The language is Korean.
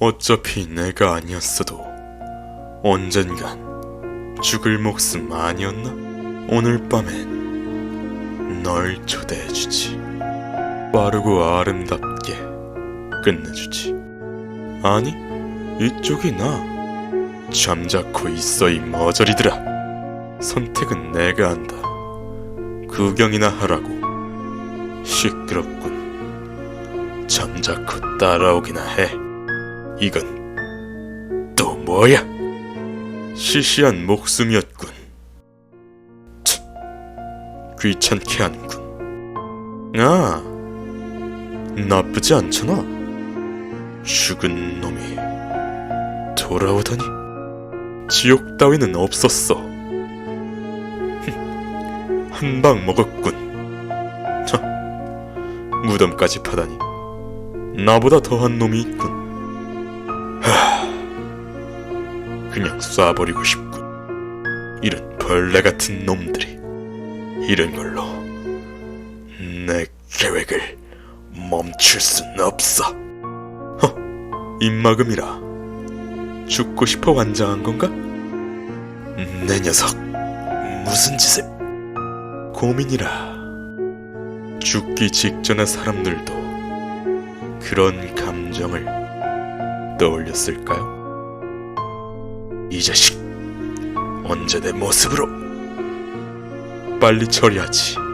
어차피 내가 아니었어도 언젠간 죽을 목숨 아니었나? 오늘 밤엔 널 초대해주지. 빠르고 아름답게 끝내주지. 아니, 이쪽이 나. 잠자코 있어 이 머저리들아. 선택은 내가 한다. 구경이나 하라고. 시끄럽군. 잠자코 따라오기나 해. 이건 또 뭐야? 시시한 목숨이었군. 참, 귀찮게 하는군. 아, 나쁘지 않잖아. 죽은 놈이 돌아오다니. 지옥 따위는 없었어. 한 방 먹었군. 참, 무덤까지 파다니. 나보다 더한 놈이 있군. 그냥 쏴버리고 싶군. 이런 벌레 같은 놈들이. 이런 걸로 내 계획을 멈출 순 없어. 허, 입막음이라. 죽고 싶어 완장한 건가? 내 녀석, 무슨 짓을? 고민이라. 죽기 직전의 사람들도 그런 감정을 떠올렸을까요? 이 자식, 언제 내 모습으로? 빨리 처리하지.